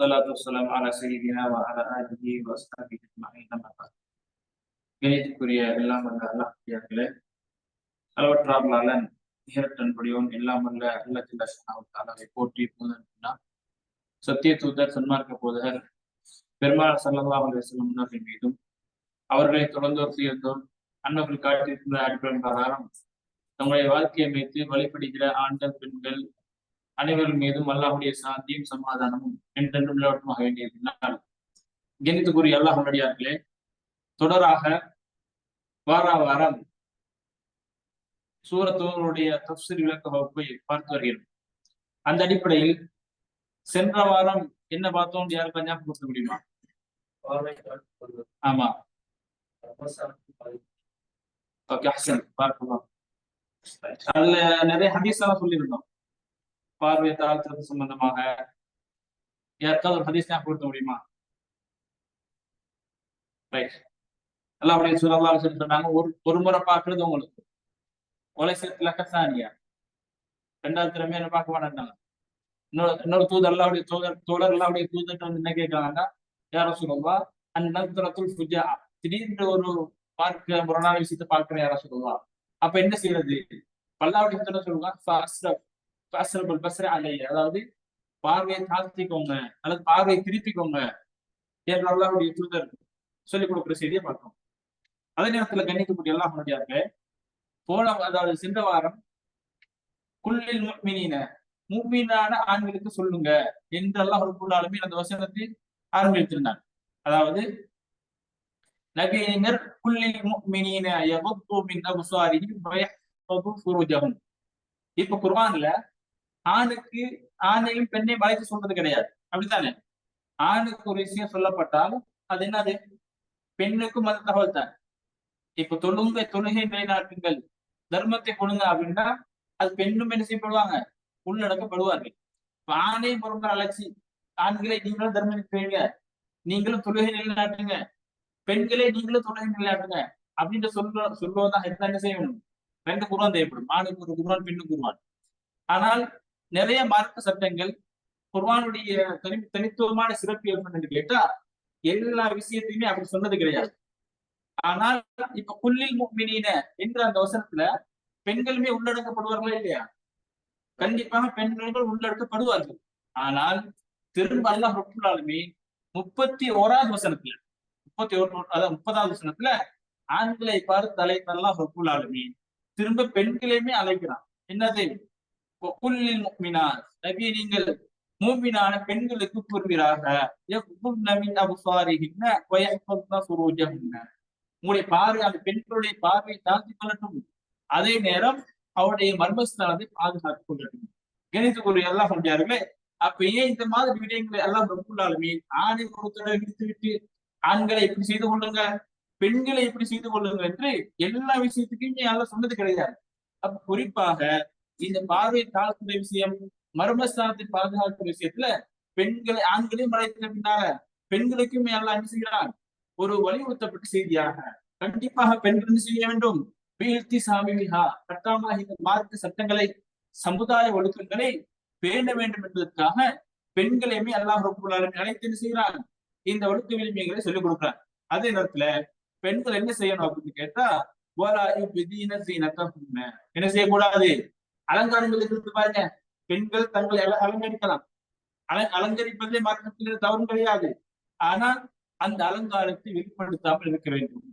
Salatu wassalam எல்லாம் வல்ல அல்லாஹியார்களே அளவற்றார்லாளன் நேரத்தன் படியோன் எல்லாம் வல்ல அல்லத்தில்லாவை போற்றி போதா சத்திய தூதர் சன்மார்க்க போதகர் பெருமாள் சல்லா அலுவலம் மீதும் அவர்களை தொடர்ந்தோர் சேர்ந்தோர் அன்னவர்கள் காட்டியிருக்கிற அடிப்படையின் பிரகாரம் தங்களுடைய வாழ்க்கையை வைத்து வழிபடுகிற ஆண்கள் பெண்கள் அனைவரும் மீதும் அல்லாஹுடைய சாந்தியும் சமாதானமும் என்றென்றும் நிலவட்டமாக வேண்டியிருக்கிறார் கணித்துக்குரிய அல்லாஹ் நடிகார்களே தொடராக வார வாரம் சூரத்தோருடைய தப்சீர் விளக்க வகுப்பை பார்த்து வருகிறோம். அந்த அடிப்படையில் சென்ற வாரம் என்ன பார்த்தோம் யாருக்கு ஞாபகம் கொடுக்க முடியுமா? ஆமா. ஓகே ஹசன் பார்க்கலாம். அதுல நிறைய ஹதீஸ் எல்லாம் சொல்லியிருந்தோம். பார்வையை தாழ்த்துறது சம்பந்தமாக. யாருக்காவது ஒரு ஹதீஸ் கொடுத்த முடியுமா? ரைட் எல்லாம் அப்படியே சொல்லலாம் சொன்னாங்க ஒரு ஒரு முறை பார்க்கறது உங்களுக்கு. கொலை சேர்த்து லக்கசானியா ரெண்டாவது திறமையை என்ன பார்க்க மாட்டாங்க இன்னொரு இன்னொரு தூதர் எல்லாவுடைய தூதர் தோழர் எல்லாவுடைய தூதர்கிட்ட வந்து என்ன கேட்கிறாங்க யாரும் சொல்லுவா அந்த நகரத்துல் புஜா திடீர்னு ஒரு பார்க்க முரணான விஷயத்தை பார்க்கிறேன் யாரும் சொல்லுவா அப்ப என்ன செய்யறது பல்லாவுடைய சொல்லுவாங்க? அதாவது பார்வையை தாழ்த்திக்கோங்க. அல்லது பார்வையை திருப்பிக்கோங்க. என்று அல்லாவுடைய தூதர் சொல்லிக் கொடுக்குற செய்தியை பார்க்கணும். அதே நேரத்துல கண்ணிக்கக்கூடிய எல்லாம் முடியாது போன அதாவது சென்ற வாரம் குள்ளில் மீனின மூமீனான ஆண்களுக்கு சொல்லுங்க. என்று அல்லாஹ் ரபுல்லாலுமே அந்த வசனத்தை ஆரம்பித்திருந்தாங்க அதாவது நபியினர் குல்லில் முஃமினீன யகுத்து மின் அப்சாரிஹிம் வயஹ்ஃபது ஃபுருஜஹும் இப்ப குர்ஆன்ல ஆணுக்கு ஆணையும் பெண்ணையும் வளைத்து சொல்றது கிடையாது. அப்படித்தானே? ஆணுக்கு ஒரு விஷயம் சொல்லப்பட்டால் அது என்னது? பெண்ணுக்கும் அது தகவல் தான் இப்ப தொழுங்க தொழுகை நிலைநாட்டுங்கள். தர்மத்தை கொடுங்க அப்படின்னா அது பெண்ணும் என்ன செய்யப்படுவாங்க? உள்ளடக்கப்படுவார்கள். ஆணையும் பொறுமை அழைச்சி ஆண்களை நீங்களும் தர்மம் செய்யுங்க. நீங்களும் தொழுகை நிலைநாட்டுங்க. பெண்களே நீங்களும் தொழுகை நிலைநாட்டுங்க அப்படின்ற சொல்ற சொல்வதாக இருந்தா என்ன செய்யணும் ரெண்டு குருவான் தேவைப்படும். ஆணுக்கு ஒரு குருவான் பெண்ணு குருவான். ஆனால் நிறைய மார்க்க சட்டங்கள் குர்வானுடைய தனி தனித்துவமான சிறப்பு என்று கேட்டா எல்லா விஷயத்தையுமே அப்படி சொன்னது கிடையாது. ஆனால் இப்ப புல்லில் முக்மினின என்ற அந்த வசனத்துல பெண்களுமே உள்ளடக்கப்படுவார்களா இல்லையா? கண்டிப்பாக பெண்கள் உள்ளடக்கப்படுவார்கள். ஆனால் திரும்ப அல்லாஹ் முப்பத்தி ஓராவது வசனத்துல முப்பத்தி ஒரு அதாவது முப்பதாவது வசனத்துல ஆண்களை பார்த்து அழைத்தல்லாம் ரப்புல்லாலுமே திரும்ப பெண்களையுமே அழைக்கிறான். என்னது? புல்லில் நபி நீங்கள் மூமினான பெண்களுக்கு கூறுகிறாக உங்களுடைய பார்வை அந்த பெண்களுடைய பார்வையை தாழ்த்தி கொள்ளட்டும். அதே நேரம் அவருடைய மர்மஸ்தானத்தை பாதுகாத்துக் கொள்ளட்டும். கணித்துக்குரிய எல்லாம் சொல்றாருமே அப்ப ஏன் இந்த மாதிரி விடயங்களை எல்லாம் ரொம்புள்ளாலுமே ஆணை பொறுத்தவரை விடுத்து விட்டு ஆண்களை இப்படி செய்து கொள்ளுங்க பெண்களை இப்படி செய்து கொள்ளுங்க என்று எல்லா விஷயத்துக்குமே எல்லாம் சொன்னது கிடையாது. அப்ப குறிப்பாக இந்த பார்வை தாழ்த்துற விஷயம் மர்மஸ்தானத்தை பாதுகாக்கிற விஷயத்துல பெண்களை ஆண்களையும் மறைத்த பின்னால பெண்களுக்கும் எல்லாம் என்ன செய்கிறான் ஒரு வலியுறுத்தப்பட்ட செய்தியாக கண்டிப்பாக பெண்கள் செய்ய வேண்டும்? வீழ்த்தி சாமிஹா கட்டாமாக இந்த மார்க்க சட்டங்களை சமுதாய ஒழுக்கங்களை பேண வேண்டும் என்பதற்காக பெண்களையுமே அல்லாஹ் ரப்புல்லாலுமே அழைத்து என்ன செய்கிறான்? இந்த ஒழுக்க விளிமைகளை சொல்லிக் கொடுக்குறான் அதே நேரத்துல பெண்கள் என்ன செய்யணும் அப்படின்னு கேட்டா என்ன செய்யக்கூடாது? அலங்காரங்கள் இருந்து பாருங்க. பெண்கள் தங்களை அலங்கரிக்கலாம். அல அலங்கரிப்பதே மாற்றத்தில் தவறும் கிடையாது. ஆனால் அந்த அலங்காரத்தை வெளிப்படுத்தாமல் இருக்க வேண்டும்.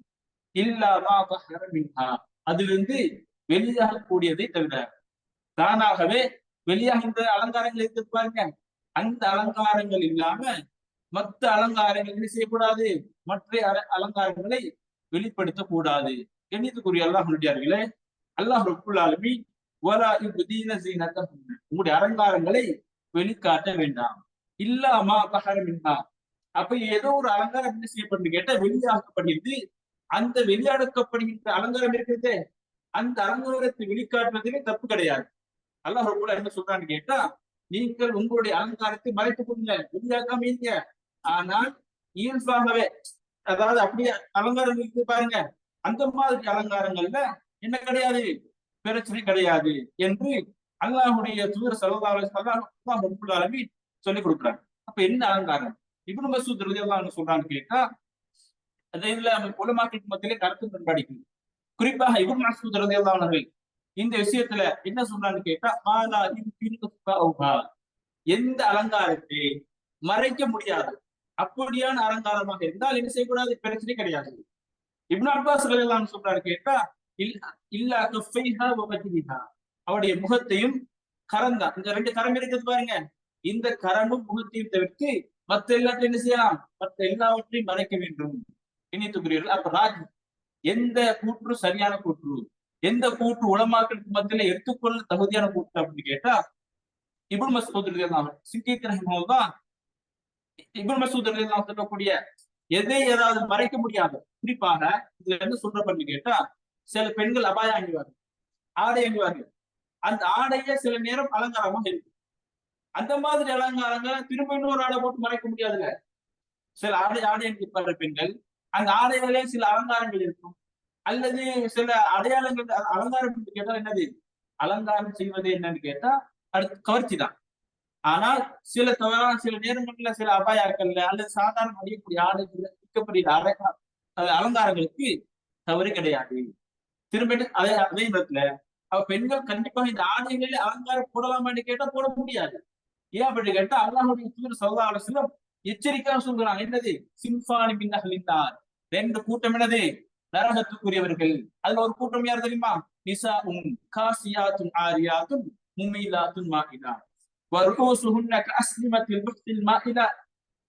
இல்லாமா அதிலிருந்து வெளியாகக்கூடியதை தவிர தானாகவே வெளியாகின்ற அலங்காரங்கள் இருந்து பாருங்க. அந்த அலங்காரங்கள் இல்லாம மற்ற அலங்காரங்களை செய்யக்கூடாது மற்ற அலங்காரங்களை வெளிப்படுத்த கூடாது எண்ணியத்துக்குரிய அல்லாஹ் முடியார்களே அல்லாஹ் ரப்புல்லாலுமே உங்களுடைய அலங்காரங்களை வெளிக்காட்ட வேண்டாம். இல்லாமா அபகாரமின்ஹா அப்ப ஏதோ ஒரு அலங்காரம் என்ன செய்யப்பட்டு கேட்டா வெளியாக்கப்பட்டிருந்து அந்த வெளியாடக்கப்படுகின்ற அலங்காரம் இருக்கிறதே அந்த அலங்காரத்தை வெளிக்காட்டுவதிலே தப்பு கிடையாது. அல்லாஹ் கூட என்ன சொல்றான்னு கேட்டா நீங்கள் உங்களுடைய அலங்காரத்தை மறைத்துக் கொள்ளுங்க வெளியாக்காம இல்லைங்க ஆனால் இயல்பாகவே அதாவது அப்படியே அலங்காரம் இருக்கு பாருங்க. அந்த மாதிரி அலங்காரங்கள்ல என்ன கிடையாது? பிரச்சனை கிடையாது என்று அல்லாஹுடைய தூர சலதாலமி சொல்லிக் கொடுக்குறாங்க அப்ப என்ன அலங்காரம்? இப்னு மசூத் ரலியல்லாஹு சொல்றான்னு கேட்டா அதே இதுல உலமாக்களுக்கு மத்தியிலே கருத்து பண்பாடிக்குது குறிப்பாக இப்னு மசூத் ரலியல்லாஹு அவர்கள் இந்த விஷயத்துல என்ன சொல்றான்னு கேட்டா எந்த அலங்காரத்தை மறைக்க முடியாது. அப்படியான அலங்காரமாக இருந்தால் என்ன செய்யக்கூடாது? பிரச்சனை கிடையாது. இப்னு அப்பாஸ் ரலியல்லாஹு சொல்றாரு கேட்டா இல்லா கஃபைஹா வபஜிஹா அவருடைய முகத்தையும் கரந்தா இந்த ரெண்டு கரம் இருக்குது பாருங்க. இந்த கரமும் முகத்தையும் தவிர்த்து மத்த எல்லாத்தையும் என்ன செய்யலாம்? மத்த எல்லாவற்றையும் மறைக்க வேண்டும். இணைத்துக்கிறீர்கள் அப்ப ராஜ் எந்த கூற்று சரியான கூற்று? எந்த கூற்று உளமாக்களுக்கு மத்தியில எடுத்துக்கொள்ள தகுதியான கூற்று அப்படின்னு கேட்டா இபுல் மசூத் சித்தித் தான் இபுன் மசூத் சொல்லக்கூடிய எதை ஏதாவது மறைக்க முடியாது. குறிப்பாக இதுல என்ன சொல்றப்பன்னு கேட்டா சில பெண்கள் அபாயம் அணிவார்கள் ஆடை அணிவார்கள். அந்த ஆடையே சில நேரம் அலங்காரமாக இருக்கு அந்த மாதிரி அலங்காரங்களை திரும்ப இன்னொரு ஆடை போட்டு மறைக்க முடியாதுல்ல? சில ஆடை ஆடை அணிப்பாரு பெண்கள். அந்த ஆடைகளே சில அலங்காரங்கள் இருக்கும். அல்லது சில அடையாளங்கள் அலங்காரம் கேட்டால் என்னது? அலங்காரம் செய்வது என்னன்னு கேட்டா அடுத்து கவர்ச்சி தான் ஆனால் சில தவறான சில நேரங்கள்ல சில அபாயாக்கள்ல அல்லது சாதாரண அறியக்கூடிய ஆடைகள் இருக்கக்கூடிய அலங்காரங்களுக்கு தவறு கிடையாது. திரும்பிட்டு அதே அதே நேரத்துல அவ பெண்கள் கண்டிப்பாக இந்த ஆடைகளில் அலங்காரம் போடலாமான்னு கேட்டா போட முடியாது. ஏன் அப்படி கேட்டா அல்லாஹுடைய தூர் சல்லா அலுவலம் எச்சரிக்கையா சொல்றாங்க என்னது? சிம்பானி மின்னகலித்தார் ரெண்டு கூட்டம் என்னது? நரகத்துக்குரியவர்கள். அதுல ஒரு கூட்டம் யார் தெரியுமா? நிசா உம் காசியாத்தும் ஆரியாத்தும் மும்மிலாத்தும் மாகினார் வர்கோசுஹுன்ன கஸ்லிமத்தில் புக்தில் மாயிலா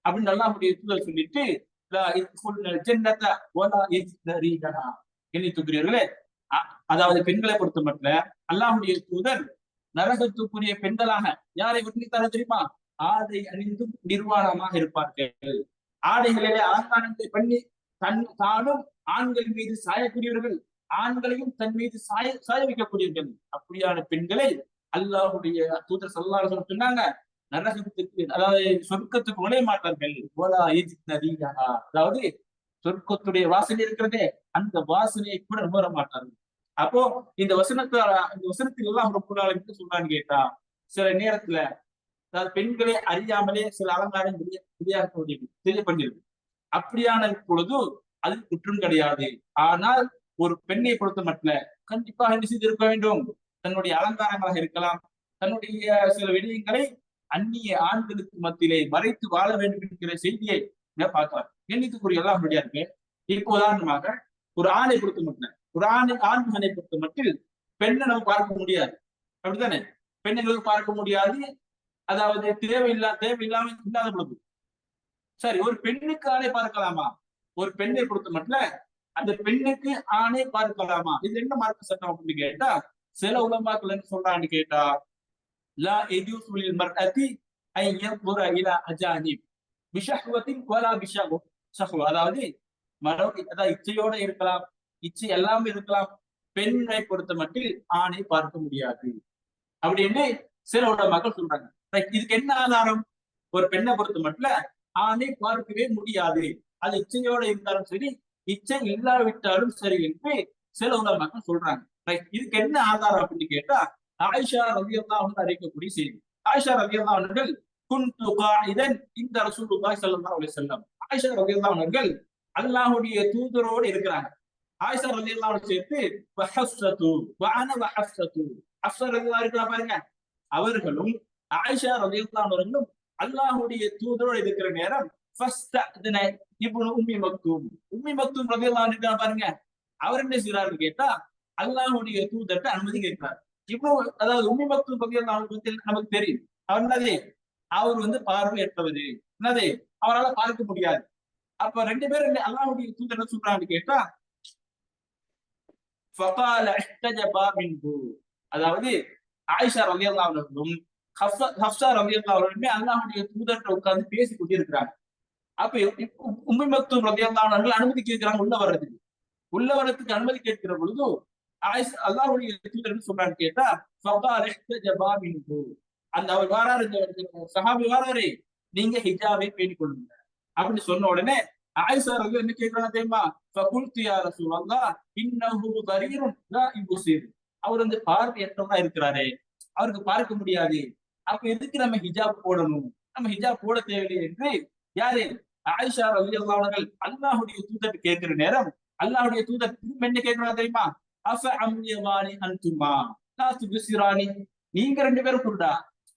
அப்படின்னு அல்லாஹுடைய தூதர் சொல்லிட்டு லா ஜன்னத வலா அதாவது பெண்களை பொறுத்த மட்டும் அல்லாஹுடைய தூதர் நரகத்துக்குரிய பெண்களாக யாரை வர்ணித்தார தெரியுமா? ஆடை அணிந்தும் நிர்வாணமாக இருப்பார்கள். ஆடைகளிலே ஆசானத்தை பண்ணி தன் தானும் ஆண்கள் மீது சாயக்கூடியவர்கள் ஆண்களையும் தன் மீது சாய சாய வைக்கக்கூடியவர்கள் அப்படியான பெண்களை அல்லாஹுடைய தூதர் சல்லாஹ் சொன்னாங்க நரகத்துக்கு அதாவது சொர்க்கத்துக்கு நுழைய மாட்டார்கள். அதாவது சொர்க்கத்துடைய வாசனை இருக்கிறதே அந்த வாசனையை கூட நுகர மாட்டார்கள். அப்போ இந்த வசனத்தை இந்த வசனத்தில் எல்லாம் ரொம்ப நாளைக்கு சொல்றான்னு கேட்டா சில நேரத்துல அதாவது பெண்களை அறியாமலே சில அலங்காரம் வெளியாக தெரியப்பட்டிருக்கு அப்படியான பொழுது அது குற்றம் கிடையாது. ஆனால் ஒரு பெண்ணை பொறுத்த மட்டும் கண்டிப்பாக என்ன செய்திருக்க வேண்டும்? தன்னுடைய அலங்காரங்களாக இருக்கலாம். தன்னுடைய சில விடயங்களை அந்நிய ஆண்களுக்கு மத்தியிலே மறைத்து வாழ வேண்டும் என்கிற செய்தியை பார்க்கலாம். எண்ணிக்கைக்குரிய எல்லாம் முடியாது இப்போ உதாரணமாக ஒரு ஆணை பொறுத்த மட்டும் ஒரு ஆணை ஆண் மகனை பொறுத்த மட்டும் பெண்ணை நம்ம பார்க்க முடியாது. அப்படித்தானே? பெண்ணுங்களுக்கு பார்க்க முடியாது. அதாவது தேவையில்லா தேவையில்லாம இல்லாத பொழுது. சரி ஒரு பெண்ணுக்கு ஆணை பார்க்கலாமா? ஒரு பெண்ணை பொறுத்த மட்டும் அந்த பெண்ணுக்கு ஆணை பார்க்கலாமா? இது என்ன மார்க்க சட்டம் அப்படின்னு கேட்டா சில உலமாக்கள் என்ன சொல்றான்னு கேட்டா லா எஜூசுலில் மர்அதி ஐ யன்துர இலா அஜானிப். பிஷஹ்வத்தின் பிஷஹு சஹ்வ. அதாவது மரம் அதாவது இச்சையோட இருக்கலாம் இச்சை எல்லாம் இருக்கலாம். பெண்ணை பொறுத்த மட்டில் ஆணை பார்க்க முடியாது. அப்படின்னு சில உலமாக்கள் சொல்றாங்க. இதுக்கு என்ன ஆதாரம்? ஒரு பெண்ணை பொறுத்த மட்டும் ஆணை பார்க்கவே முடியாது. அது இச்சையோட இருந்தாலும் சரி இச்சை இல்லாவிட்டாலும் சரி என்று சில உலமாக்கள் சொல்றாங்க. ரைட் இதுக்கு என்ன ஆதாரம் அப்படின்னு கேட்டா ஆயிஷா ரவியல்லா வந்து அறிவிக்கக்கூடிய செய்தி. ஆயிஷா ரவியல்லா அவர்கள் குந்து இதன் இந்த ரசூலுல்லாஹி ஸல்லல்லாஹு அலைஹி வஸல்லம். ஆயிஷா ரவியல்லா அவர்கள் அல்லாஹ்வுடைய தூதரோடு இருக்கிறாங்க. ஆயிஷா ரலியல்லாஹு சேர்த்து வஹஃஸது வஅன வஹஃஸது ஹஃஸா ரலியல்லாஹு இருக்கா பாருங்க. அவர்களும் ஆயிஷா ரலியல்லாஹு அவர்களும் அல்லாஹ்வுடைய தூதரோடு இருக்கிற நேரம் ஃபஸ்தஅதன இப்னு உம்மி மக்தூம். உம்மி மக்தூம் ரலியல்லாஹு இருக்கா பாருங்க. அவர் என்ன செய்றாருன்னு கேட்டா அல்லாஹுடைய தூதர்கிட்ட அனுமதி கேட்கிறார். இப்போ அதாவது உம்மி மக்தூம் ரலியல்லாஹு நமக்கு தெரியும். அவர் என்னது? அவர் வந்து பார்வையற்றவர். என்னது? அவரால் பார்க்க முடியாது. அப்ப ரெண்டு பேரும் அல்லாஹுடைய தூதர் என்ன சொல்றாங்க கேட்டா ஃபகால இஹ்தஜபா மின்ஹு. அதாவது ஆயிஷா ரலியல்லாஹு அன்ஹும் ஹஃப்ஸா ரலியல்லாஹு அல்லாஹுடைய அல்லாஹ்வுடைய தூதர்கிட்ட உட்கார்ந்து பேசி கொண்டிருக்கிறாங்க. அப்ப உம்மி மக்தூம் ரலியல்லாஹு அன்ஹு அனுமதி கேட்கிறாங்க. உள்ள வர்றதுக்கு உள்ள வர்றதுக்கு அனுமதி கேட்கிற பொழுது அல்லாஹுடைய தூதர் என்ன சொல்றான்னு கேட்டா அந்த அவர் வாராரு இந்த சஹாபி வாராரு நீங்க ஹிஜாபை பேணிக் கொள்ளுங்க. அப்படின்னு சொன்ன உடனே ஆயிஷா ரவி என்ன கேட்கறாங்க தெரியுமா? ஃபகுல்தியார இன்னஹு கரீரும் லா அவர் வந்து பார்வையற்றவரா இருக்கிறாரே. அவருக்கு பார்க்க முடியாது. அப்ப எதுக்கு நம்ம ஹிஜாப் போடணும்? நம்ம ஹிஜாப் போட தேவையில்லை என்று யாரு? ஆயிஷா ரவி அல்லாவர்கள் அல்லாஹுடைய தூதர் கேட்கிற நேரம் அல்லாஹுடைய தூதர் திரும்ப என்ன கேட்கணும் தெரியுமா? அஃப அம்யவானி அந்துமா லா துபசிரானி நீங்க ரெண்டு பேரும் குருடா.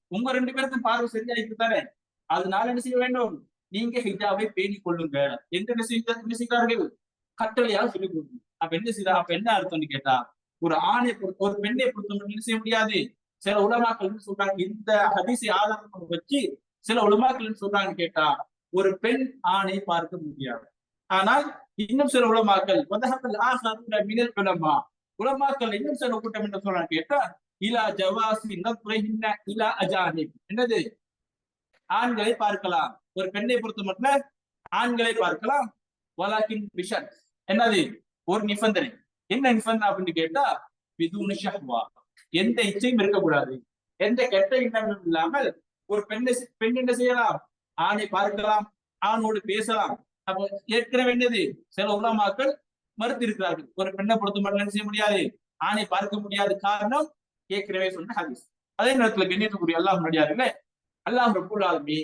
உங்க ரெண்டு பேருக்கும் பார்வை சரியா இருக்குதானே? அதனால என்ன செய்ய வேண்டும்? நீங்க ஹிஜாவை பேணிக் கொள்ளுங்க என்று என்ன செய்த என்ன செய்கிறார்கள் கட்டளையாக சொல்லிக் கொடுக்கணும் அப்ப என்ன செய்தா? அப்ப என்ன அர்த்தம்னு கேட்டா ஒரு ஆணை பொறுத்த ஒரு பெண்ணை பொறுத்த என்ன செய்ய முடியாது. சில உலமாக்கள் சொல்றாங்க? இந்த ஹதிசை ஆதாரம் வச்சு சில உலமாக்கள் சொல்றாங்கன்னு கேட்டா ஒரு பெண் ஆணை பார்க்க முடியாது. ஆனால் இன்னும் சில உலமாக்கள் உலமாக்கள் என்ன சொல்ல கூட்டம் என்று சொல்றாங்க கேட்டா இலா ஜவாசி நத்ரஹின்ன இலா அஜானிப். என்னது? ஆண்களை பார்க்கலாம். ஒரு பெண்ணை பொறுத்த மட்டும் ஆண்களை பார்க்கலாம். வலாக்கின் விஷன். என்னது? ஒரு நிபந்தனை. என்ன நிபந்தனை அப்படின்னு கேட்டா விதுனு ஷஹ்வா. எந்த இச்சையும் இருக்கக்கூடாது. எந்த கெட்ட எண்ணமும் இல்லாமல் ஒரு பெண்ணை பெண் என்ன செய்யலாம்? ஆணை பார்க்கலாம். ஆணோடு பேசலாம். அப்ப ஏற்கனவே என்னது? சில உலமாக்கள் மறுத்து இருக்கிறார்கள் ஒரு பெண்ணை பொறுத்த மட்டும் செய்ய முடியாது? ஆணை பார்க்க முடியாது காரணம் ஏற்கனவே சொன்ன ஹதீஸ். அதே நேரத்துல கண்ணியத்துக்குரிய அல்லாஹ் முடியாதுல்ல அல்லாஹ் ரபுல் ஆலமி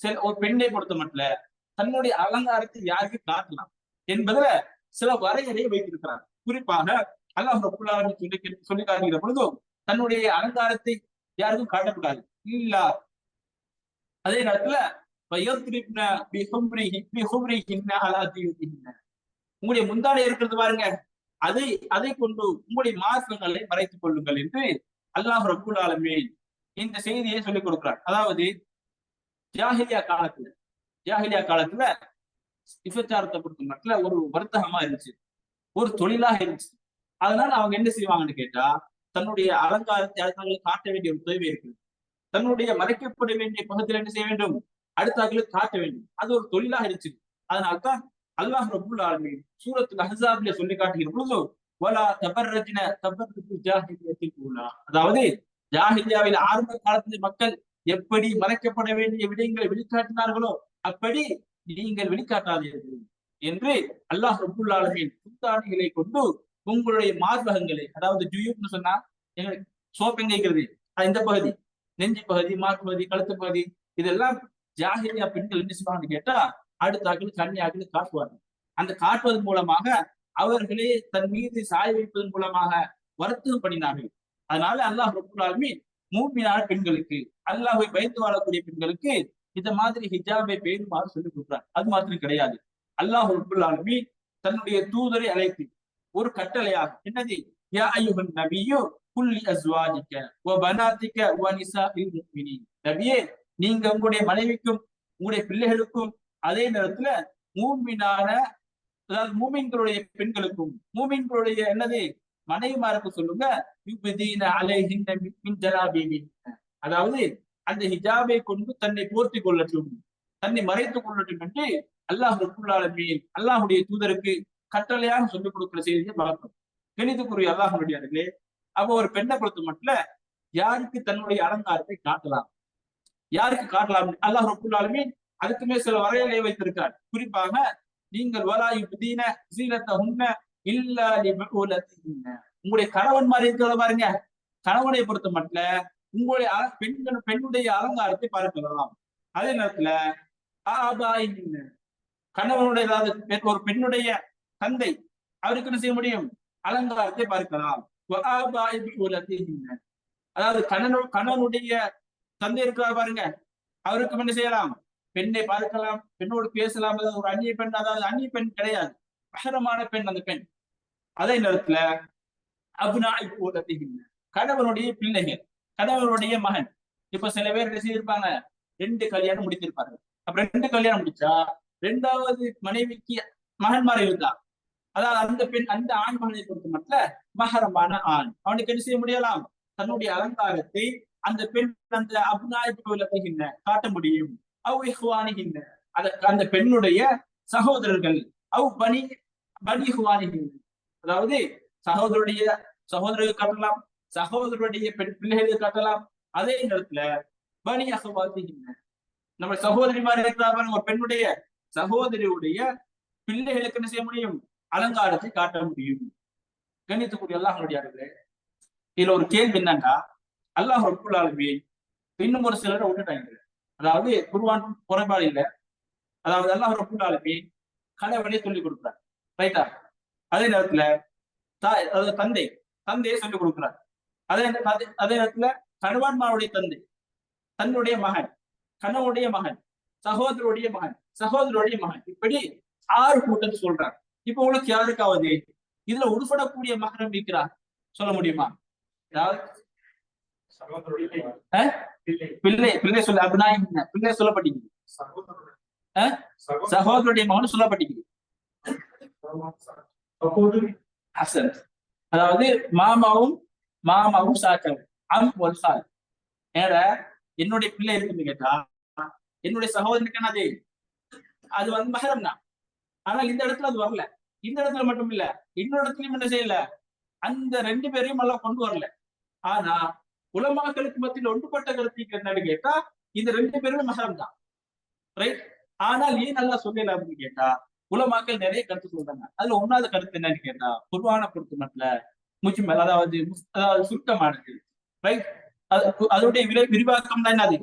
சில ஒரு பெண்ணை பொறுத்த மட்டும் தன்னுடைய அலங்காரத்தை யாருக்கு காட்டலாம் என்பதுல சில வரையறையை வைத்திருக்கிறார். குறிப்பாக அல்லாஹ் ரபுல் ஆலமி சொல்லி சொல்லி காட்டுகிற பொழுதும் தன்னுடைய அலங்காரத்தை யாருக்கும் காட்டக்கூடாது. இல்ல. அதே நேரத்துல உங்களுடைய முந்தானை இருக்கிறது பாருங்க. அதை அதை கொண்டு உங்களுடைய மார்க்கங்களை மறைத்துக் கொள்ளுங்கள் என்று அல்லாஹ் ரபுல் ஆலமே இந்த செய்தியை சொல்லிக் கொடுக்கிறார். அதாவது ஜாகிலியா காலத்துல ஜாகிலியா காலத்துல விபச்சாரத்தை பொறுத்த மட்டும் ஒரு வர்த்தகமா இருந்துச்சு. ஒரு தொழிலாக இருந்துச்சு. அதனால அவங்க என்ன செய்வாங்கன்னு கேட்டா தன்னுடைய அலங்காரத்தை அடுத்தவங்களுக்கு காட்ட வேண்டிய ஒரு தேவை இருக்குது. தன்னுடைய மறைக்கப்பட வேண்டிய பகுதியில் என்ன செய்ய வேண்டும்? அடுத்தவர்களுக்கு காட்ட வேண்டும். அது ஒரு தொழிலாக இருந்துச்சு. அதனால்தான் அல்லாஹ் ரபுல் ஆலமீன் சூரத்துல அஹாப்ல சொல்லி காட்டுகிற பொழுது வலா தபர்ரஜின தபர்ரஜு ஜாஹிலியத்தில் அதாவது ஜாஹிலியாவில் ஆரம்ப காலத்தில் மக்கள் எப்படி மறைக்கப்பட வேண்டிய விடயங்களை வெளிக்காட்டினார்களோ அப்படி நீங்கள் வெளிக்காட்டாதீர்கள் என்று அல்லாஹ் ரபுல் ஆலமீன் புத்தாணிகளை கொண்டு உங்களுடைய மார்பகங்களை அதாவது ஜுயூப்னு சொன்னா எங்களுக்கு சோப்பெங்கிறது இந்த பகுதி நெஞ்சு பகுதி மார்பகுதி கழுத்து பகுதி இதெல்லாம் ஜாகிரியா பெண்கள் என்ன சொல்லுவாங்கன்னு கேட்டா அடுத்த ஆக்கள் கன்னியாக்கள் காட்டுவார்கள். அந்த காட்டுவதன் மூலமாக அவர்களே தன் மீது சாய் வைப்பதன் மூலமாக வருத்தம் பண்ணினார்கள். அதனால அல்லாஹ் ரபுல்லாலுமே மூமியான பெண்களுக்கு அல்லாஹை பயந்து வாழக்கூடிய பெண்களுக்கு இந்த மாதிரி ஹிஜாபை பெயருமாறு சொல்லிக் கொடுக்குறார். அது மாத்திரம் கிடையாது. அல்லாஹ் ரபுல்லாலுமே தன்னுடைய தூதரை அழைத்து ஒரு கட்டளையாக என்னது? யா ஐயுகன் நபியோ புள்ளி அஸ்வாஜிக்க ஓ பனாத்திக்க ஓ நிசா நபியே நீங்க உங்களுடைய மனைவிக்கும் உங்களுடைய பிள்ளைகளுக்கும் அதே நேரத்துல மூமினான அதாவது மூமின்களுடைய பெண்களுக்கும் மூமின்களுடைய என்னது? மனைவிமாருக்கு சொல்லுங்க அதாவது அந்த ஹிஜாபை கொண்டு தன்னை போர்த்தி கொள்ளட்டும் தன்னை மறைத்துக் கொள்ளட்டும் என்று அல்லாஹ் ரபுல்லாலமீன் அல்லாஹுடைய தூதருக்கு கட்டளையாக சொல்லிக் கொடுக்கிற செய்தியை பார்க்கணும் கணிதக்குரிய அல்லாஹனுடையார்களே அவ ஒரு பெண்ணை பொறுத்த மட்டும் யாருக்கு தன்னுடைய அலங்காரத்தை காட்டலாம்? யாருக்கு காட்டலாம்? அல்லாஹ் ரபுல்லாலுமே அதுக்குமே சில வரையலை வைத்திருக்கார். குறிப்பாக நீங்கள் வலாயு புதீன சீலத்தை உண்ண இல்ல உங்களுடைய கணவன் மாதிரி இருக்கிறத பாருங்க. கணவனை பொறுத்த மட்டும் உங்களுடைய பெண்கள் பெண்ணுடைய அலங்காரத்தை பார்க்கலாம் அதே நேரத்துல கணவனுடைய ஏதாவது ஒரு பெண்ணுடைய தந்தை அவருக்கு என்ன செய்ய முடியும்? அலங்காரத்தை பார்க்கலாம். அதாவது கணவன் கணவனுடைய தந்தை இருக்கிறார் பாருங்க. அவருக்கு என்ன செய்யலாம்? பெண்ணை பார்க்கலாம் பெண்ணோடு பேசலாம் ஒரு அந்நிய பெண் அதாவது அந்நிய பெண் கிடையாது. மகரமான பெண் அந்த பெண். அதே நேரத்துல அபுனாய் கணவனுடைய பிள்ளைகள் கணவனுடைய மகன். இப்ப சில பேர் என்ன ரெண்டு கல்யாணம் முடித்திருப்பாங்க அப்ப ரெண்டு கல்யாணம் முடிச்சா ரெண்டாவது மனைவிக்கு மகன்மார் இருந்தான் அதாவது அந்த பெண் அந்த ஆண் மகனை பொறுத்த மட்டும் மகரமான ஆண். அவனுக்கு என்ன செய்ய முடியலாம்? தன்னுடைய அலங்காரத்தை அந்த பெண் அந்த அபுநாயகின்ன காட்ட முடியும். அவ் இஹ்வானிகின்ற அத அந்த பெண்ணுடைய சகோதரர்கள் அவ் பனி பனி ஹுவானிகின்ற அதாவது சகோதரருடைய சகோதரர்கள் காட்டலாம் சகோதரருடைய பெண் பிள்ளைகளுக்கு காட்டலாம். அதே நேரத்துல பனி அகவாதிகின்ற நம்ம சகோதரிமார் இருக்கிறாங்க ஒரு பெண்ணுடைய சகோதரியுடைய பிள்ளைகளுக்கு என்ன செய்ய முடியும்? அலங்காரத்தை காட்ட முடியும். கணித்துக்குரிய எல்லாம் இதுல ஒரு கேள்வி என்னன்னா அல்லாஹ் ரப்புல் இன்னும் ஒரு சிலரை விட்டுட்டாங்க. அதாவது குருவான் குறைபாடு இல்லை. அதாவது அல்லாஹ் ரப்புல் ஆலமீன் கணவனே சொல்லி கொடுக்குறார். ரைட்டா அதே நேரத்துல தாய் அதாவது தந்தை தந்தையை சொல்லிக் கொடுக்குறார். அதே அதே- நேரத்துல கணவன்மாருடைய தந்தை தன்னுடைய மகன் கணவனுடைய மகன் சகோதரருடைய மகன் சகோதரருடைய மகன் இப்படி ஆறு கூட்டம் சொல்றாங்க இப்ப உங்களுக்கு யாருக்காவது இதுல உருப்படக்கூடிய மகரம் இருக்கிறார்? சொல்ல முடியுமா? ஆ? பிள்ளை. பிள்ளை சொல்ல அப்படின்னா என்ன? பிள்ளை சொல்லப்பட்டிருக்கு ஆ? சகோதரருடைய மகன் சொல்லப்பட்டிருக்கு ஹசன். அதாவது மாமாவும் மாமாவும் சாக்கவும் அம் ஒல் சால் ஏற என்னுடைய பிள்ளை இருக்குன்னு கேட்டா? என்னுடைய சகோதரனுக்கு என்னது அது வந்து மகரம் தான். ஆனால் இந்த இடத்துல அது வரல. இந்த இடத்துல மட்டும் இல்ல இன்னொரு இடத்துலயும் என்ன செய்யல? அந்த ரெண்டு பேரையும் எல்லாம் கொண்டு வரல. ஆனா உலமாக்களுக்கு மத்தியில் ஒன்றுபட்ட கருத்து என்னன்னு கேட்டா இந்த ரெண்டு பேருமே மகரம் தான். ரைட் ஆனால் ஏன் நல்லா சொல்லல அப்படின்னு கேட்டா உலமாக்கள் நிறைய கருத்து சொல்றாங்க. அதுல ஒன்னாவது கருத்து என்னன்னு கேட்டா குர்வான பொறுத்த மட்டும் முஜ்மல் அதாவது அதாவது சுருக்கமானது. ரைட் அதனுடைய விரை விரிவாக்கம் தான் என்னது?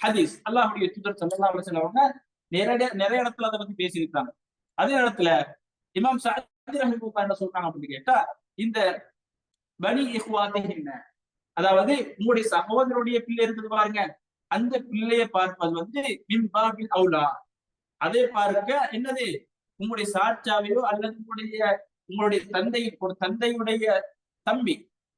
ஹதீஸ். அல்லாஹுடைய தூதர் ஸல்லல்லாஹு அலைஹி அவங்க நிறைய நிறைய இடத்துல அதை பத்தி பேசியிருக்காங்க. அதே இடத்துல இமாம் சாதி ரஹிமுல்லா என்ன சொல்றாங்க அப்படின்னு கேட்டா இந்த பனி என்ன அதாவது உங்களுடைய சகோதரனுடைய பிள்ளை இருக்குது பாருங்க. அந்த பிள்ளையை பார்ப்பது வந்து மிம்பாபில் அவுலா. அதை பார்க்க என்னது? உங்களுடைய சாட்சாவையோ அல்லது உங்களுடைய உங்களுடைய தந்தை ஒரு தந்தையுடைய தம்பி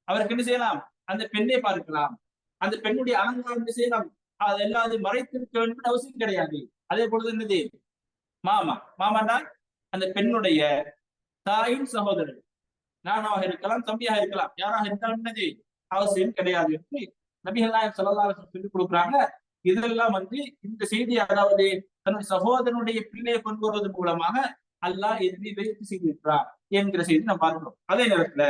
அவருக்கு என்ன செய்யலாம்? அந்த பெண்ணை பார்க்கலாம். அந்த பெண்ணுடைய அலங்காரம் என்ன செய்யலாம்? அது எல்லாத்தையும் மறைத்திருக்க வேண்டும் அவசியம் கிடையாது. அதே பொழுது என்னது? மாமா. மாமானா அந்த பெண்ணுடைய தாயின் சகோதரர். நானாக இருக்கலாம் தம்பியாக இருக்கலாம். யாராக இருந்தாலும் என்னது? அவசியம் கிடையாது என்று நபிகள் நாயகம் சொல்லிக் கொடுக்குறாங்க. இதெல்லாம் வந்து இந்த செய்தி அதாவது தன்னுடைய சகோதரனுடைய பிள்ளையை கொண்டு வருவதன் மூலமாக அல்லாஹ் எதிரி வைத்து செய்திருக்கிறார் என்கிற செய்தி நம்ம பார்க்கிறோம். அதே நேரத்துல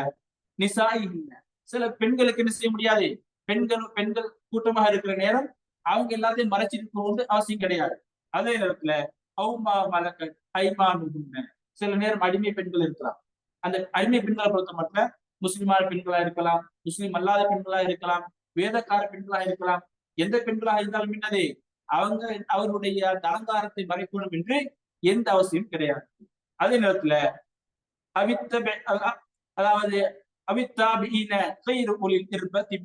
நிசாயின்ன சில பெண்களுக்கு என்ன செய்ய முடியாது? பெண்கள் பெண்கள் கூட்டமாக இருக்கிற நேரம் அவங்க எல்லாத்தையும் மறைச்சிருக்கணும்னு அவசியம் கிடையாது. அதே நேரத்துல அவுமா மலக்க ஐமானுகுன்ன சில நேரம் அடிமை பெண்கள் இருக்கலாம். அந்த அடிமை பெண்களை பொறுத்த மட்டும் முஸ்லிமான பெண்களா இருக்கலாம் முஸ்லிம் அல்லாத பெண்களா இருக்கலாம் வேதக்கார பெண்களா இருக்கலாம் எந்த பெண்களாக இருந்தாலும் என்னது? அவங்க அவருடைய அலங்காரத்தை மறைக்கணும் என்று எந்த அவசியம் கிடையாது. அதே நேரத்துல அவித்த அதாவது அவித்தாபீன கயிறு ஒளில் இருப்பத்தி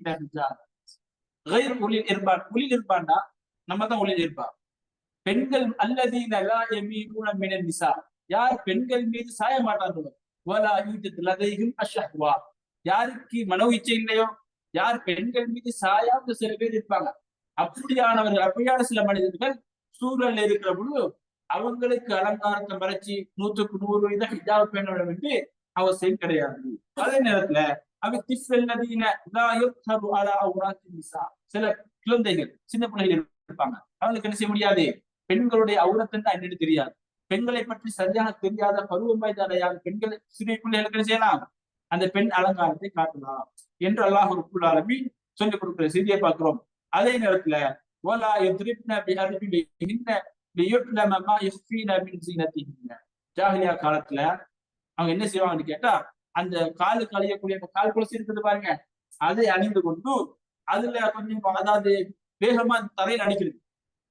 கயிறு ஒளில் இருப்பான் ஒளில் இருப்பான்டா நம்ம தான் ஒளில் இருப்பான் பெண்கள் அல்லதீன நிசா. யார் பெண்கள் மீது சாய மாட்டார்களோ? வலா யூஜத் யாருக்கு மனோ இச்சை இல்லையோ? யார் பெண்கள் மீது சாயாத சில பேர் இருப்பாங்க. அப்படியானவர்கள் அப்படியான சில மனிதர்கள் சூழல்ல இருக்கிற பொழுது அவங்களுக்கு அலங்காரத்தை மறைச்சி நூற்றுக்கு நூறு வீதம் ஹிஜாப் பண்ண வேண்டும் என்று அவசியம் கிடையாது. அதே நேரத்துல அவ திஃபல்லதீன லா சில குழந்தைகள் சின்ன பிள்ளைகள் இருப்பாங்க. அவங்களுக்கு என்ன செய்ய முடியாது? பெண்களுடைய அவுரத்தன் என்னன்னு தெரியாது. பெண்களை பற்றி சரியான தெரியாத பருவம் வயதான பெண்களை சிறிய பிள்ளைகளுக்கு செய்யலாம். அந்த பெண் அலங்காரத்தை காட்டலாம் என்று அல்லாஹ் ரபுல் ஆலமி சொல்லிக் கொடுக்கிற செய்தியை பார்க்கிறோம். அதே நேரத்துல ஓலா ஜாகிலியா காலத்துல அவங்க என்ன செய்வாங்கன்னு கேட்டா அந்த காலு கலையக்கூடிய கால் குளசி இருக்குது பாருங்க அதை அணிந்து கொண்டு அதுல கொஞ்சம் அதாவது வேகமா தரையில் அடிக்கிறது.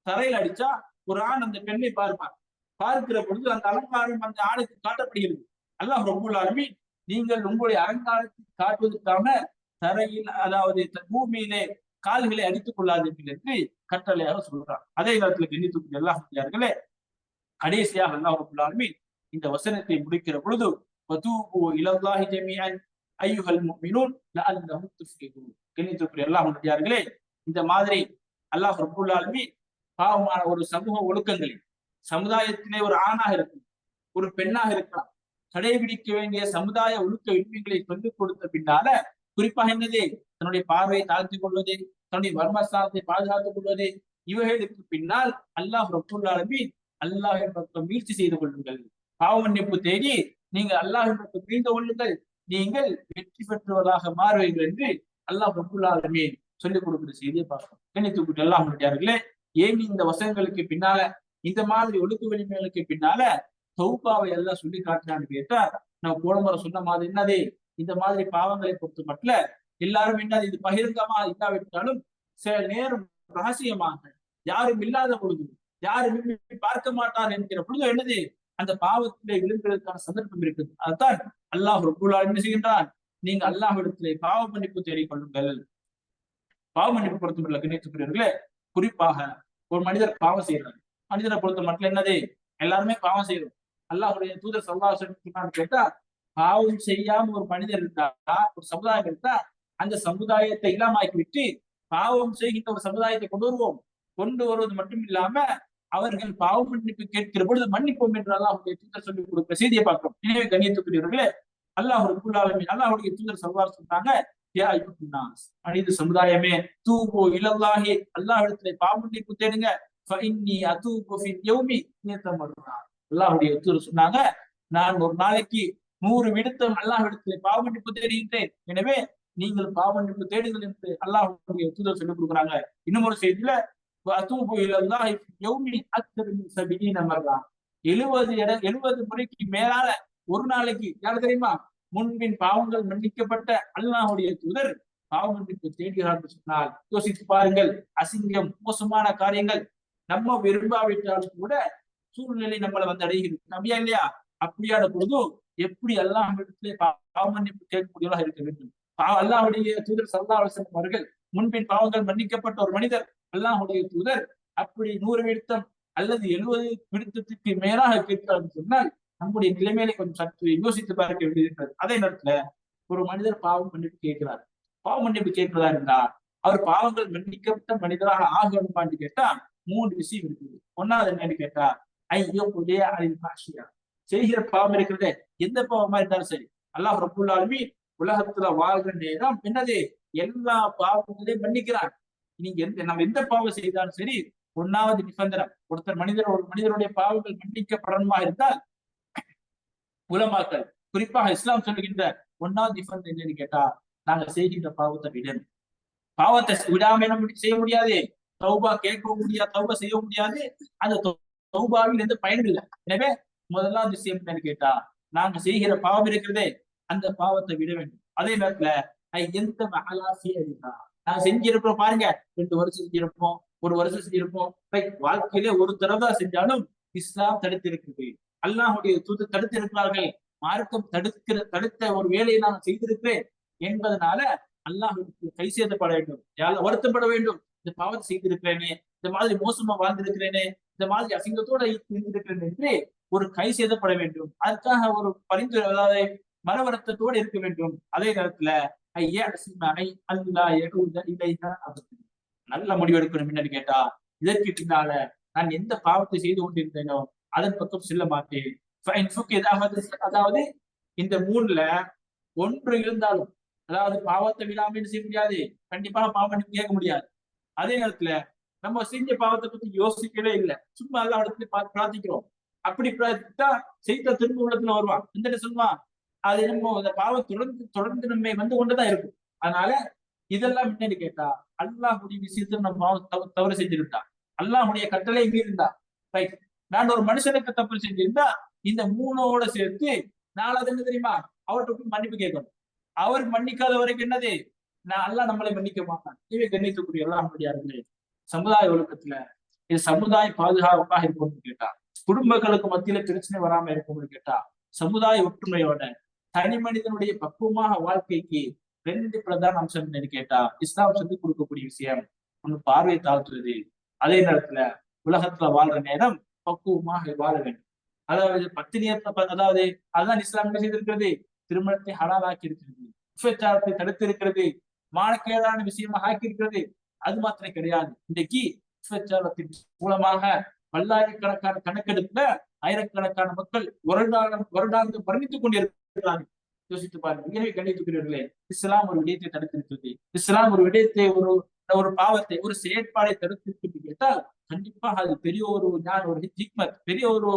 தரையில் அடிச்சா ஒரு ஆண் அந்த பெண்ணை பாருப்பான். பார்க்கிற பொழுது அந்த அலங்காரம் அந்த ஆணுக்கு காட்டப்படுகிறது. அல்லாஹ் ரபுல் ஆலமீன் நீங்கள் உங்களுடைய அலங்காரத்தை காட்டுவதற்கான தரையில் அதாவது பூமியிலே கால்களை அடித்துக் கொள்ளாதீர்கள் என்று கட்டளையாக சொல்றார் அதே நேரத்தில் கண்ணித்துக்கு எல்லா கடைசியாக அல்லாஹ் ரபுல் ஆலமீன் இந்த வசனத்தை முடிக்கிற பொழுது வதூபு இலல்லாஹி ஜமீஅன் ஐயுஹல் முஃமினூன் லஅல்லஹும் துஃப்லிஹூன் கண்ணித்துக்கு எல்லா யார்களே இந்த மாதிரி அல்லாஹ் ரப்புல் பாவமான ஒரு சமூக ஒழுக்கங்களில் சமுதாயத்திலே ஒரு ஆணாக இருக்கும் ஒரு பெண்ணாக இருக்கலாம். கடைபிடிக்க வேண்டிய சமுதாய ஒழுக்க விண்மீன்களை சொல்லிக் கொடுத்த பின்னால குறிப்பாக என்னது? தன்னுடைய பார்வையை தாழ்த்திக் கொள்வது தன்னுடைய வர்மஸ்தானத்தை பாதுகாத்துக் கொள்வது. இவைகளுக்கு பின்னால் அல்லாஹ் ரொப்புள்ளாலுமே அல்லாஹின் பக்கம் முயற்சி செய்து கொள்ளுங்கள். பாவ மன்னிப்பு தேடி நீங்கள் அல்லாஹின் பக்கம் மீண்டு கொள்ளுங்கள். நீங்கள் வெற்றி பெற்றவர்களாக மாறுவீர்கள் என்று அல்லாஹ் ரொப்புள்ளாலுமே சொல்லிக் கொடுக்கிற செய்தியை பார்க்கணும் கணித்துக்கிட்டு எல்லாம் முடியார்களே ஏன் இந்த வசனங்களுக்கு பின்னால இந்த மாதிரி ஒழுக்க வலிமைகளுக்கு பின்னால தொகுப்பாவை எல்லாம் சொல்லி காட்டினான்னு கேட்டா நம்ம கோலமுறை சொன்ன மாதிரி என்னது? இந்த மாதிரி பாவங்களை பொறுத்த மட்டும் எல்லாரும் என்ன இது பகிரங்கமா இல்லாவிட்டாலும் சில நேரம் ரகசியமாக யாரும் இல்லாத பொழுது யாரும் பார்க்க மாட்டார் என்கிற பொழுது என்னது? அந்த பாவத்திலே விழுந்ததற்கான சந்தர்ப்பம் இருக்குது. அதுதான் அல்லாஹ் ரபுல்லா என்ன செய்கின்றான்? நீங்க அல்லாஹிடத்திலே பாவ மன்னிப்பு தேடிக் கொள்ளுங்கள். பாவ மன்னிப்பு பொறுத்தவரை கணித்துக்கிறீர்களே குறிப்பாக ஒரு மனிதர் பாவம் செய்யறாரு மனிதரை பொறுத்த மட்டும் என்னது? எல்லாருமே பாவம் செய்யறோம் அல்லாஹுடைய தூதர் சல்லாசன் கேட்டா பாவம் செய்யாம ஒரு மனிதர் இருந்தா ஒரு சமுதாயம் இருந்தா அந்த சமுதாயத்தை இல்லாமாக்கி விட்டு பாவம் செய்கின்ற ஒரு சமுதாயத்தை கொண்டு வருவோம். கொண்டு வருவது மட்டும் இல்லாம அவர்கள் பாவ மன்னிப்பு கேட்கிற பொழுது மன்னிப்போம் என்று அல்லாஹுடைய தூதர் சொல்லி கொடுக்கிற செய்தியை பார்க்கிறோம். எனவே கண்ணியத்துக்குரியவர்களே அல்லாஹ் ரபுல்லாலுமே அல்லாஹுடைய தூதர் சல்வார் சொன்னாங்க மனித சமுதாயமே தூபோ இலல்லாஹி அல்லாஹ் இடத்துல பாவ மன்னிப்பு தேடுங்க. அல்லாஹுடைய தூதர் சொன்னாங்க நான் ஒரு நாளைக்கு நூறு விடுத்தம் அல்லாஹ் விடுத்து பாவ தேடுகின்றேன். எனவே நீங்கள் பாவ தேடுங்கள் என்று அல்லாஹுடைய தூதர் சொல்லிக் கொடுக்குறாங்க. இன்னும் ஒரு செய்தியில எழுபது இட எழுபது முறைக்கு மேலால ஒரு நாளைக்கு யார் தெரியுமா? முன்பின் பாவங்கள் மன்னிக்கப்பட்ட அல்லாஹுடைய தூதர் பாவ மன்னிப்பு தேடுகிறார் சொன்னால் யோசித்து பாருங்கள் அசிங்கம் மோசமான காரியங்கள் நம்ம விரும்பாவிட்டாலும் கூட சூழ்நிலை நம்மளை வந்து அடைகிறது. அப்படியா இல்லையா? அப்படியான பொழுதும் எப்படி எல்லாம் இடத்துல பாவ மன்னிப்பு கேட்கக்கூடியவராக இருக்க வேண்டும்? அல்லாஹுடைய தூதர் சல்லா அலுவலம் அவர்கள் முன்பின் பாவங்கள் மன்னிக்கப்பட்ட ஒரு மனிதர் அல்லாஹுடைய தூதர் அப்படி நூறு விடுத்தம் அல்லது எழுபது விடுத்தத்துக்கு மேலாக கேட்கிறார் சொன்னால் நம்முடைய நிலைமையில கொஞ்சம் சற்று யோசித்து பார்க்க வேண்டியிருக்கிறது. அதே நேரத்துல ஒரு மனிதர் பாவம் மன்னிப்பு கேட்கிறார். பாவம் மன்னிப்பு கேட்கிறதா இருந்தா அவர் பாவங்கள் மன்னிக்கப்பட்ட மனிதராக ஆகணுமான்னு கேட்டா மூன்று விஷயம் இருக்குது. ஒன்னாவது என்னன்னு கேட்டா ஐயோ புதிய அழில் பாஷியா செய்கிற பாவம் இருக்கிறதே எந்த பாவமா இருந்தாலும் சரி. அல்லாஹ் ரபுல்லாலுமே உலகத்துல வாழ்ற நேரம் என்னது? எல்லா பாவங்களையும் மன்னிக்கிறான். நீங்க எந்த நம்ம எந்த பாவம் செய்தாலும் சரி ஒன்னாவது நிபந்தனம் ஒருத்தர் மனிதர் ஒரு மனிதருடைய பாவங்கள் மன்னிக்கப்படணுமா இருந்தால் உலமாக்கள் குறிப்பாக இஸ்லாம் சொல்லுகின்ற ஒன்னாவது நிபந்தனை என்னன்னு கேட்டா நாங்க செய்கின்ற பாவத்தை விடணும். பாவத்தை விடாம என்ன செய்ய முடியாது? தௌபா கேட்க முடியாது தௌபா செய்ய முடியாது. அந்த தௌபாவில் எந்த பயனும் இல்லை எனவே முதலாவது விஷயம் என்னன்னு கேட்டா நாங்க செய்கிற பாவம் இருக்கிறதே அந்த பாவத்தை விட வேண்டும். அதே நேரத்துல எந்த மகளாசியா நான் செஞ்சிருப்போம் பாருங்க. ரெண்டு வருஷம் செஞ்சிருப்போம் ஒரு வருஷம் செஞ்சிருப்போம். வாழ்க்கையிலே ஒரு தடவை தான் செஞ்சாலும் இஸ்லாம் தடுத்திருக்கிறது. அல்லாஹுடைய தூது தடுத்திருக்கிறார்கள். மார்க்கம் தடுக்கிற தடுத்த ஒரு வேலையை நான் செய்திருக்கிறேன் என்பதனால அல்லாஹுக்கு கை சேர்த்தப்பட வேண்டும். வருத்தப்பட வேண்டும். இந்த பாவத்தை செய்திருக்கிறேனே இந்த மாதிரி மோசமா வாழ்ந்திருக்கிறேனே இந்த மாதிரி அசிங்கத்தோட இருந்திருக்கிறேன் என்று ஒரு கை செய்தப்பட வேண்டும். அதுக்காக ஒரு பரிந்துரை அதாவது மனவருத்தத்தோடு இருக்க வேண்டும். அதே நேரத்துல நல்ல முடிவு எடுக்கணும் என்னன்னு கேட்டா இதற்கு பின்னால நான் எந்த பாவத்தை செய்து கொண்டிருந்தேனோ அதன் பக்கம் செல்ல மாட்டேன். அதாவது இந்த மூணுல ஒன்று இருந்தாலும் அதாவது பாவத்தை விடாமல் செய்ய முடியாது? கண்டிப்பாக பாவம் கேட்க முடியாது. அதே நேரத்துல நம்ம செஞ்ச பாவத்தை பத்தி யோசிக்கவே இல்லை. சும்மா எல்லாம் இடத்துல பிரார்த்திக்கிறோம். அப்படி பிரார்த்தித்தா செய்த திரும்ப உள்ளத்துல வருவான். எந்த சொல்லுவான் அது நம்ம அந்த பாவம் தொடர்ந்து தொடர்ந்து நம்ம வந்து கொண்டுதான் இருக்கும் அதனால இதெல்லாம் முன்னாடி கேட்டா அல்லாஹுடைய விஷயத்துல நம்ம தவறு செஞ்சிருந்தா அல்லாஹுடைய கட்டளை மீறிருந்தா ரைட் நான் ஒரு மனுஷனுக்கு தப்பு செஞ்சிருந்தா இந்த மூணோட சேர்த்து நாலாவது என்ன தெரியுமா? அவர்கிட்ட மன்னிப்பு கேட்கணும். அவர் மன்னிக்காத வரைக்கும் என்னது? நான் அல்லா நம்மளை மன்னிக்க மாட்டான். இவை கண்ணிக்கக்கூடிய எல்லாம் முடியாது சமுதாய ஒழுக்கத்துல இது சமுதாய பாதுகாப்பாக இருக்கும்னு கேட்டா குடும்பங்களுக்கு மத்தியில பிரச்சனை வராம இருக்கும்னு கேட்டா சமுதாய ஒற்றுமையோட தனி மனிதனுடைய பக்குவமாக வாழ்க்கைக்கு ரெண்டு பிரதான அம்சம் என்னன்னு கேட்டா இஸ்லாம் சொல்லி கொடுக்கக்கூடிய விஷயம் ஒண்ணு பார்வை தாழ்த்துறது. அதே நேரத்துல உலகத்துல வாழ்ற நேரம் பக்குவமாக வாழ வேண்டும். அதாவது பத்தினியத்தை அதாவது அதுதான் இஸ்லாம் என்ன செய்திருக்கிறது. திருமணத்தை ஹலாலாக்கி இருக்கிறது. விபச்சாரத்தை தடுத்து இருக்கிறது. மானக்கேடான விஷயமாக ஆக்கி இருக்கிறது அது மாத்திரம் கிடையாது. இன்றைக்கு விபச்சாரத்தின் மூலமாக பல்லாயிரக்கணக்கான கணக்கெடுப்புல ஆயிரக்கணக்கான மக்கள் வருடாங்க வருடாந்து பரணித்துக் கொண்டிருக்கிறார்கள். யோசித்து பாருங்க எனவே கண்டித்துக்கிறீர்களே இஸ்லாம் ஒரு விடயத்தை தடுத்திருக்கிறது. இஸ்லாம் ஒரு விடயத்தை ஒரு ஒரு பாவத்தை ஒரு செயற்பாடை தடுத்திருக்கு கேட்டால் கண்டிப்பாக அது பெரிய ஒரு ஞான ஒரு ஹிக்மத் பெரிய ஒரு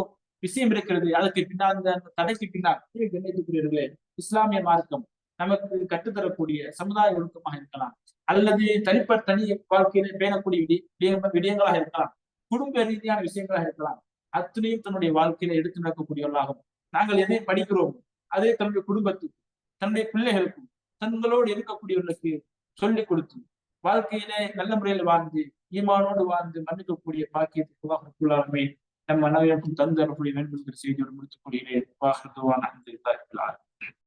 விஷயம் இருக்கிறது. அதற்கு பின்னால் அந்த தடைக்கு பின்னால். கண்டித்துக்கிறீர்களே இஸ்லாமிய மார்க்கம் நமக்கு கற்றுத்தரக்கூடிய சமுதாய ஒழுக்கமாக இருக்கலாம். அல்லது தனிப்பட்ட தனி வாழ்க்கையில பேணக்கூடிய விடயங்களாக இருக்கலாம். குடும்ப ரீதியான விஷயங்களாக இருக்கலாம். அத்தனையும் தன்னுடைய வாழ்க்கையில எடுத்து நடக்கக்கூடியவர்களாகும் நாங்கள் எதை படிக்கிறோம் அதே தன்னுடைய குடும்பத்துக்கு தன்னுடைய பிள்ளைகளுக்கும் தங்களோடு இருக்கக்கூடியவர்களுக்கு சொல்லிக் கொடுத்து வாழ்க்கையிலே நல்ல முறையில் வாழ்ந்து ஈமானோடு வாழ்ந்து மன்னிக்கக்கூடிய பாக்கியத்துக்கு நம்ம அனைவருக்கும் தந்து அனுப்பக்கூடிய வேண்டும் என்ற செய்தியோடு முடித்துக் கொள்கிறேன். அந்த